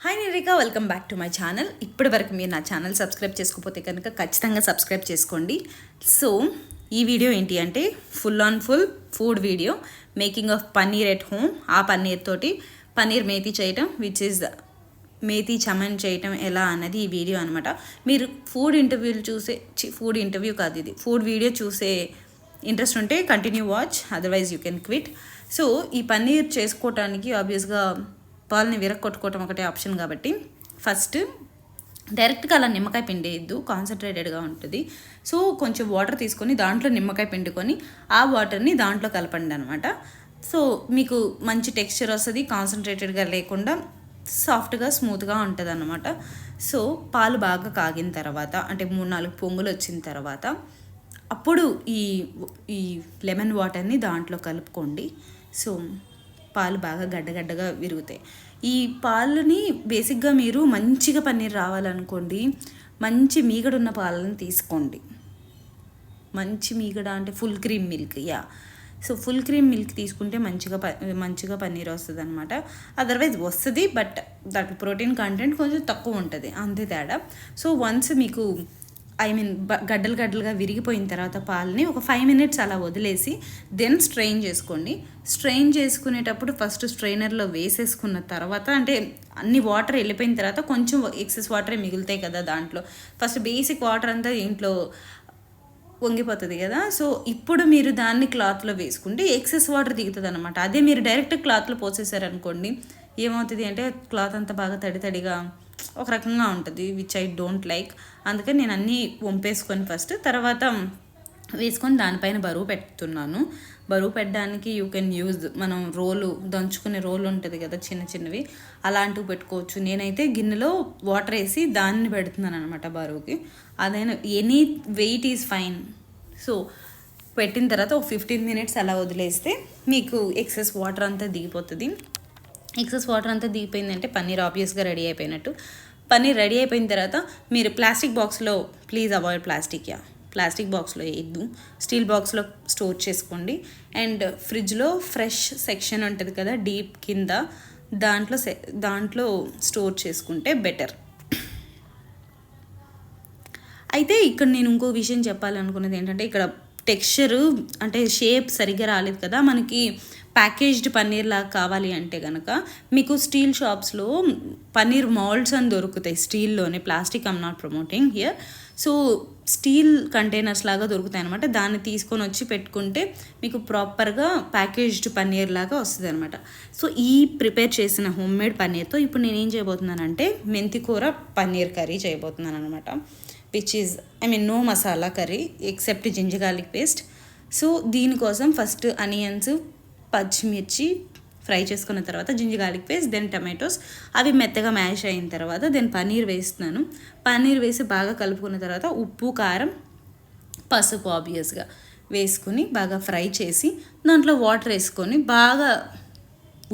Hi Nirika welcome back to my channel ఇప్పటి వరకు మీరు నా ఛానల్ సబ్స్క్రైబ్ చేసుకోకపోతే కనుక ఖచ్చితంగా సబ్స్క్రైబ్ చేసుకోండి. సో ఈ వీడియో ఏంటి అంటే full on full food video making of paneer at home ఆ పన్నీర్ తోటి పన్నీర్ మేతి చేయటం విచ్ ఈస్ మేతి చమన్ చేయటం ఎలా అన్నది ఈ వీడియో అనమాట మీరు ఫుడ్ ఇంటర్వ్యూలు చూసే ఫుడ్ ఇంటర్వ్యూ కాదు ఇది. ఫుడ్ వీడియో చూసే ఇంట్రెస్ట్ ఉంటే continue watch otherwise you can quit so ఈ పన్నీర్ చేసుకోవటానికి ఆబ్వియస్గా పాలని విరగొట్టుకోవటం ఒకటే ఆప్షన్ కాబట్టి ఫస్ట్ డైరెక్ట్గా అలా నిమ్మకాయ పిండేయద్దు కాన్సన్ట్రేటెడ్గా ఉంటుంది. సో కొంచెం వాటర్ తీసుకొని దాంట్లో నిమ్మకాయ పిండుకొని ఆ వాటర్ని దాంట్లో కలపండి అనమాట సో మీకు మంచి టెక్స్చర్ వస్తుంది కాన్సన్ట్రేటెడ్గా లేకుండా సాఫ్ట్గా స్మూత్గా ఉంటుంది అనమాట సో పాలు బాగా కాగిన తర్వాత అంటే మూడు నాలుగు పొంగులు వచ్చిన తర్వాత అప్పుడు ఈ ఈ లెమన్ వాటర్ని దాంట్లో కలుపుకోండి. సో పాలు బాగా గడ్డగడ్డగా విరుగుతాయి. ఈ పాలని బేసిక్గా మీరు మంచిగా పన్నీర్ రావాలనుకోండి మంచి మీగడున్న పాలను తీసుకోండి. మంచి మీగడ అంటే full cream milk yeah. So full cream milk తీసుకుంటే మంచిగా ప మంచిగా పన్నీర్ వస్తుంది అనమాట అదర్వైజ్ వస్తుంది బట్ దట్ ప్రోటీన్ కంటెంట్ కొంచెం తక్కువ ఉంటుంది. అంతే తేడా. సో వన్స్ మీకు ఐ మీన్ గడ్డలు గడ్డలుగా విరిగిపోయిన తర్వాత పాలని ఒక ఫైవ్ మినిట్స్ అలా వదిలేసి దెన్ స్ట్రెయిన్ చేసుకోండి. స్ట్రెయిన్ చేసుకునేటప్పుడు ఫస్ట్ స్ట్రైనర్లో వేసేసుకున్న తర్వాత అంటే అన్ని వాటర్ వెళ్ళిపోయిన తర్వాత కొంచెం ఎక్సెస్ వాటరే మిగులుతాయి కదా దాంట్లో. ఫస్ట్ బేసిక్ వాటర్ అంతా ఇంట్లో వంగిపోతుంది కదా. సో ఇప్పుడు మీరు దాన్ని క్లాత్లో వేసుకుంటే ఎక్సెస్ వాటర్ దిగుతుంది అనమాట అదే మీరు డైరెక్ట్ క్లాత్లో పోసేసారనుకోండి ఏమవుతుంది అంటే క్లాత్ అంతా బాగా తడి తడిగా ఒక రకంగా ఉంటుంది విచ్ ఐ డోంట్ లైక్ అందుకని నేను అన్నీ వంపేసుకొని ఫస్ట్ తర్వాత వేసుకొని దానిపైన బరువు పెడుతున్నాను. బరువు పెట్టడానికి యూ కెన్ యూజ్ మనం రోలు దంచుకునే రోలు ఉంటుంది కదా చిన్న చిన్నవి అలాంటివి పెట్టుకోవచ్చు. నేనైతే గిన్నెలో వాటర్ వేసి దాన్ని పెడుతున్నాను అనమాట బరువుకి. అదైనా any weight is fine so పెట్టిన తర్వాత ఒక ఫిఫ్టీన్ మినిట్స్ అలా వదిలేస్తే మీకు ఎక్సెస్ వాటర్ అంతా దిగిపోతుంది. ఎక్సెస్ వాటర్ అంతా దిగిపోయిందంటే పన్నీర్ ఆబ్వియస్గా రెడీ అయిపోయినట్టు. పన్నీర్ రెడీ అయిపోయిన తర్వాత మీరు ప్లాస్టిక్ బాక్స్లో please avoid plastic yeah plastic బాక్స్లో వేయద్దు. స్టీల్ బాక్స్లో స్టోర్ చేసుకోండి. అండ్ ఫ్రిడ్జ్లో ఫ్రెష్ సెక్షన్ ఉంటుంది కదా డీప్ కింద దాంట్లో సె దాంట్లో స్టోర్ చేసుకుంటే బెటర్. అయితే ఇక్కడ నేను ఇంకో విషయం చెప్పాలనుకున్నది ఏంటంటే ఇక్కడ టెక్స్చరు అంటే షేప్ సరిగ్గా రాలేదు కదా మనకి ప్యాకేజ్డ్ పన్నీర్ లాగా కావాలి అంటే కనుక మీకు స్టీల్ షాప్స్లో పన్నీర్ మాల్డ్స్ అని దొరుకుతాయి స్టీల్లోనే plastic I'm not promoting here. So steel containers లాగా దొరుకుతాయి అనమాట దాన్ని తీసుకొని వచ్చి పెట్టుకుంటే మీకు ప్రాపర్గా ప్యాకేజ్డ్ పన్నీర్ లాగా వస్తుంది అనమాట సో ఈ ప్రిపేర్ చేసిన హోమ్ మేడ్ పన్నీర్తో ఇప్పుడు నేను ఏం చేయబోతున్నానంటే మెంతికూర పన్నీర్ కర్రీ చేయబోతున్నాను అనమాట which is I mean no masala curry except ginger garlic paste so దీనికోసం ఫస్ట్ అనియన్స్ పచ్చిమిర్చి ఫ్రై చేసుకున్న తర్వాత ginger garlic paste then tomatoes. అవి మెత్తగా మ్యాష్ అయిన తర్వాత దెన్ పన్నీర్ వేస్తున్నాను. పన్నీర్ వేసి బాగా కలుపుకున్న తర్వాత ఉప్పు కారం పసుపు ఆబ్వియస్గా వేసుకుని బాగా ఫ్రై చేసి దాంట్లో వాటర్ వేసుకొని బాగా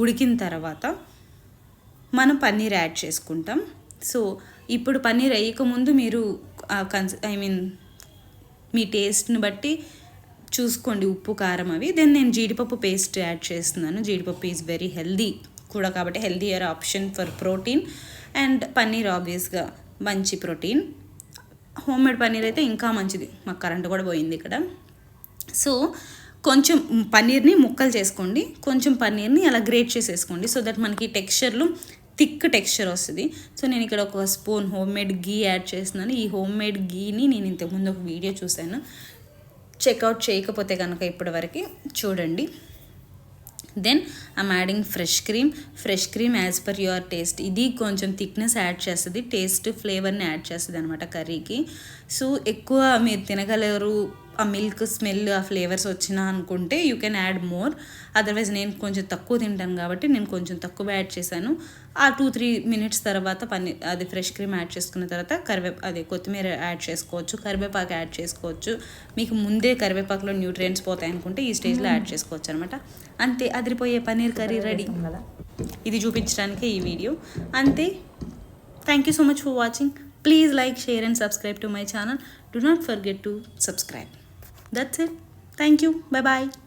ఉడికిన తర్వాత మనం పన్నీర్ యాడ్ చేసుకుంటాం. సో ఇప్పుడు పన్నీర్ వేయకముందు మీరు కన్స్ ఐ మీన్ మీ టేస్ట్ని బట్టి చూసుకోండి ఉప్పు కారం అవి. దెన్ నేను జీడిపప్పు పేస్ట్ యాడ్ చేస్తున్నాను. జీడిపప్పు ఈజ్ వెరీ హెల్దీ కూడా కాబట్టి healthier option for protein and paneer ఆబ్వియస్గా మంచి ప్రోటీన్ హోమ్ మేడ్ పన్నీర్ అయితే ఇంకా మంచిది. మాకు కరెంట్ కూడా పోయింది ఇక్కడ. సో కొంచెం పన్నీర్ని ముక్కలు చేసుకోండి. కొంచెం పన్నీర్ని అలా గ్రేట్ చేసేసుకోండి సో దట్ మనకి టెక్స్చర్లు థిక్ టెక్స్చర్ వస్తుంది. సో నేను ఇక్కడ ఒక spoon home made ghee add చేస్తున్నాను. ఈ హోమ్ మేడ్ గీని నేను ఇంతకుముందు ఒక వీడియో చూశాను. చెక్అవుట్ చేయకపోతే కనుక ఇప్పటివరకు చూడండి. Then I'm adding fresh cream fresh cream as per your taste ఇది కొంచెం థిక్నెస్ యాడ్ చేస్తుంది. టేస్ట్ ఫ్లేవర్ని యాడ్ చేస్తుంది అనమాట కర్రీకి. సో ఎక్కువ మీరు తినగలరు ఆ మిల్క్ స్మెల్ ఆ ఫ్లేవర్స్ వచ్చినా అనుకుంటే you can add more otherwise నేను కొంచెం తక్కువ తింటాను కాబట్టి నేను కొంచెం తక్కువ యాడ్ చేశాను. ఆ టూ త్రీ మినిట్స్ తర్వాత పన్నీర్ అది ఫ్రెష్ క్రీమ్ యాడ్ చేసుకున్న తర్వాత కరివేపా అది కొత్తిమీర యాడ్ చేసుకోవచ్చు కరివేపాకు యాడ్ చేసుకోవచ్చు. మీకు ముందే కరివేపాకులో న్యూట్రియంట్స్ పోతాయి అనుకుంటే ఈ స్టేజ్లో యాడ్ చేసుకోవచ్చు అనమాట అంతే అదిరిపోయే పన్నీర్ కర్రీ రెడీ ఇది చూపించడానికి ఈ వీడియో అంతే thank you so much for watching please like share and subscribe to my channel do not forget to subscribe That's it. Thank you. Bye bye.